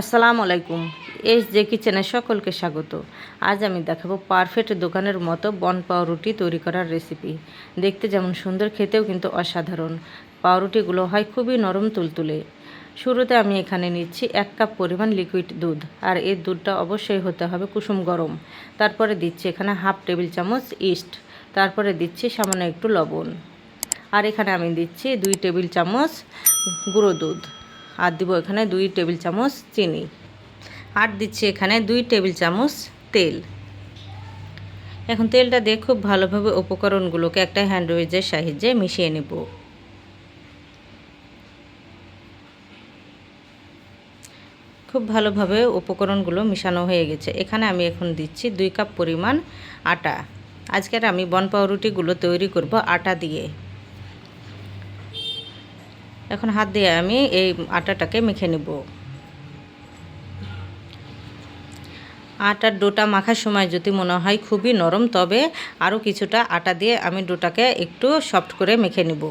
আসসালামু আলাইকুম, S J কিচেনে সকলকে স্বাগত। আজ আমি দেখাবো পারফেক্ট দোকানের মতো বন পাউরুটি তৈরি করার রেসিপি। দেখতে যেমন সুন্দর, খেতেও কিন্তু অসাধারণ। পাউরুটিগুলো হয় খুবই নরম তুলতুলে। শুরুতে আমি এখানে নিচ্ছি এক কাপ পরিমাণ লিকুইড দুধ, আর এই দুধটা অবশ্যই হতে হবে কুসুম গরম। তারপরে দিচ্ছি এখানে হাফ টেবিল চামচ ইস্ট, তারপরে দিচ্ছি সামান্য একটু লবণ। আর এখানে আমি দিচ্ছি দুই টেবিল চামচ গুঁড়ো দুধ। আর দিব এখানে দুই টেবিল চামচ চিনি। আর দিচ্ছি এখানে দুই টেবিল চামচ তেল। এখন তেলটা দিয়ে খুব ভালোভাবে উপকরণগুলোকে একটা হ্যান্ডউইচের সাহায্যে মিশিয়ে নেব। খুব ভালোভাবে উপকরণগুলো মিশানো হয়ে গেছে। এখানে আমি এখন দিচ্ছি দুই কাপ পরিমাণ আটা। আজকের আমি বন পাউরুটিগুলো তৈরি করব আটা দিয়ে। এখন হাত দিয়ে আমি এই আটাটাকে মেখে নেব। আটার ডোটা মাখার সময় যদি মনে হয় খুবই নরম, তবে আরও কিছুটা আটা দিয়ে আমি ডোটাকে একটু সফট করে মেখে নেব।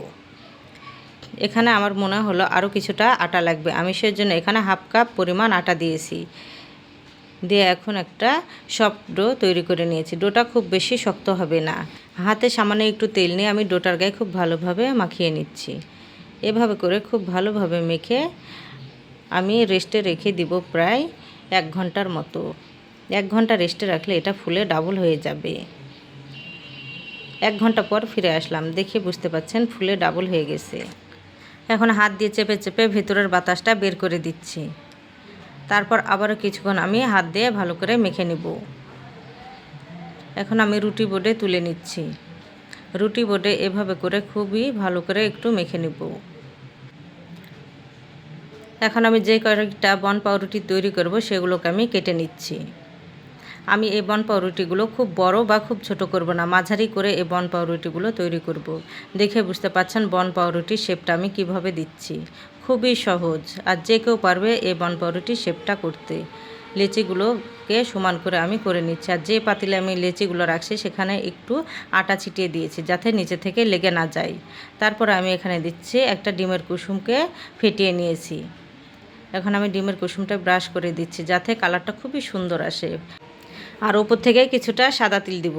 এখানে আমার মনে হলো আরও কিছুটা আটা লাগবে। আমি সেই জন্য এখানে হাফ কাপ পরিমাণ আটা দিয়েছি। দিয়ে এখন একটা সফট ডো তৈরি করে নিয়েছি। ডোটা খুব বেশি শক্ত হবে না। হাতে সামান্য একটু তেল নিয়ে আমি ডোটার গায়ে খুব ভালোভাবে মাখিয়ে নিচ্ছি। এভাবে করে খুব ভালোভাবে মেখে আমি রেস্টে রেখে দিব প্রায় এক ঘণ্টার মতো। এক ঘণ্টা রেস্টে রাখলে এটা ফুলে ডাবল হয়ে যাবে। এক ঘণ্টা পর ফিরে আসলাম। দেখে বুঝতে পাচ্ছেন ফুলে ডাবল হয়ে গেছে। এখন হাত দিয়ে চেপে চেপে ভেতরের বাতাসটা বের করে দিচ্ছি। তারপর আবারও কিছুক্ষণ আমি হাত দিয়ে ভালো করে মেখে নেব। এখন আমি রুটি বোর্ডে তুলে নিচ্ছি। রুটি বোর্ডে এভাবে করে খুবই ভালো করে একটু মেখে নেব। এখন আমি যে কয়েকটা বন পাউরুটি তৈরি করব, সেগুলোকে আমি কেটে নিচ্ছি। আমি এই বন পাউরুটিগুলো খুব বড় বা খুব ছোট করব না, মাঝারি করে এই বন পাউরুটিগুলো তৈরি করব। দেখে বুঝতে পাচ্ছেন বন পাউরুটির শেপটা আমি কীভাবে দিচ্ছি। খুবই সহজ, আর যে কেউ পারবে এই বন পাউরুটির শেপটা করতে। লেচিগুলোকে সমান করে আমি করে নিচ্ছি। আর যে পাতিলে আমি লেচিগুলো রাখছি, সেখানে একটু আটা ছিটিয়ে দিয়েছি, যাতে নিচে থেকে লেগে না যায়। তারপর আমি এখানে দিচ্ছি একটা ডিমের কুসুমকে ফেটিয়ে নিয়েছি। এখন আমি ডিমের কুসুমটা ব্রাশ করে দিচ্ছি, যাতে কালারটা খুবই সুন্দর আসে। আর ওপর থেকে কিছুটা সাদা তিল দিব।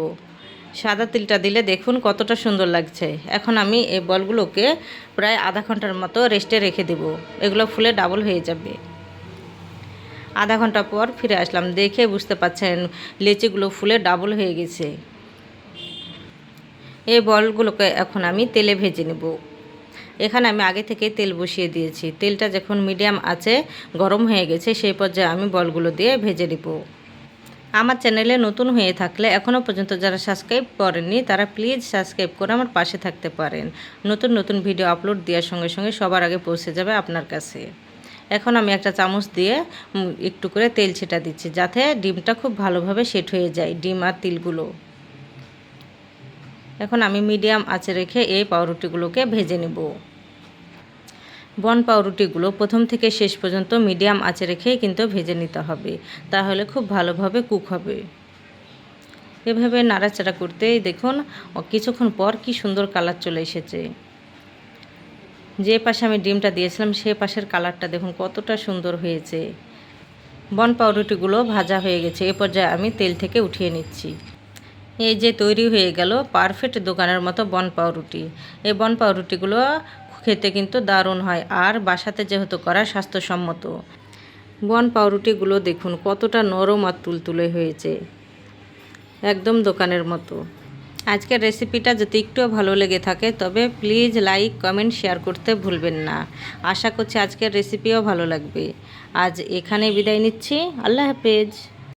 সাদা তিলটা দিলে দেখুন কতটা সুন্দর লাগছে। এখন আমি এই বলগুলোকে প্রায় আধা ঘণ্টার মতো রেস্টে রেখে দেব। এগুলো ফুলে ডাবল হয়ে যাবে। আধা ঘণ্টা পর ফিরে আসলাম। দেখে বুঝতে পাচ্ছেন লেচিগুলো ফুলে ডাবল হয়ে গেছে। এই বলগুলোকে এখন আমি তেলে ভেজে নেব। এখানে আমি আগে থেকে তেল বসিয়ে দিয়েছি। তেলটা যখন মিডিয়াম আছে, গরম হয়ে গেছে, সেই পর্যায়ে আমি বলগুলো দিয়ে ভেজে নেব। আমার চ্যানেলে নতুন হয়ে থাকলে এখনও পর্যন্ত যারা সাবস্ক্রাইব করেননি, তারা প্লিজ সাবস্ক্রাইব করে আমার পাশে থাকতে পারেন। নতুন নতুন ভিডিও আপলোড দেওয়ার সঙ্গে সঙ্গে সবার আগে পৌঁছে যাবে আপনার কাছে। এখন আমি একটা চামচ দিয়ে একটু করে তেল ছেটা দিচ্ছি, যাতে ডিমটা খুব ভালোভাবে সেট হয়ে যায়, ডিম আর তিলগুলো। এখন আমি মিডিয়াম আঁচে রেখে এই পাউরুটিগুলোকে ভেজে নেব। বন পাউরুটিগুলো প্রথম থেকে শেষ পর্যন্ত মিডিয়াম আঁচে রেখেই কিন্তু ভেজে নিতে হবে, তাহলে খুব ভালোভাবে কুক হবে। এভাবে নাড়াচাড়া করতেই দেখুন, কিছুক্ষণ পর কি সুন্দর কালার চলে এসেছে। যে পাশে আমি ডিমটা দিয়েছিলাম, সে পাশের কালারটা দেখুন কতটা সুন্দর হয়েছে। বন পাউরুটিগুলো ভাজা হয়ে গেছে, এ পর্যায়ে আমি তেল থেকে উঠিয়ে নিচ্ছি। এই যে তৈরি হয়ে গেল পারফেক্ট দোকানের মতো বন পাউরুটি। এই বন পাউরুটিগুলো খেতে কিন্তু দারুণ হয় আর বাসাতে যেহেতু করা স্বাস্থ্যসম্মত। বন পাউরুটিগুলো দেখুন কতটা নরম আর তুলতুলে হয়েছে। একদম দোকানের মতো। আজকের রেসিপিটা যদি একটুও ভালো লেগে থাকে, তবে প্লিজ লাইক কমেন্ট শেয়ার করতে ভুলবেন না। আশা করছি আজকের রেসিপিও ভালো লাগবে। আজ এখানে বিদায় নিচ্ছি। আল্লাহ হাফেজ।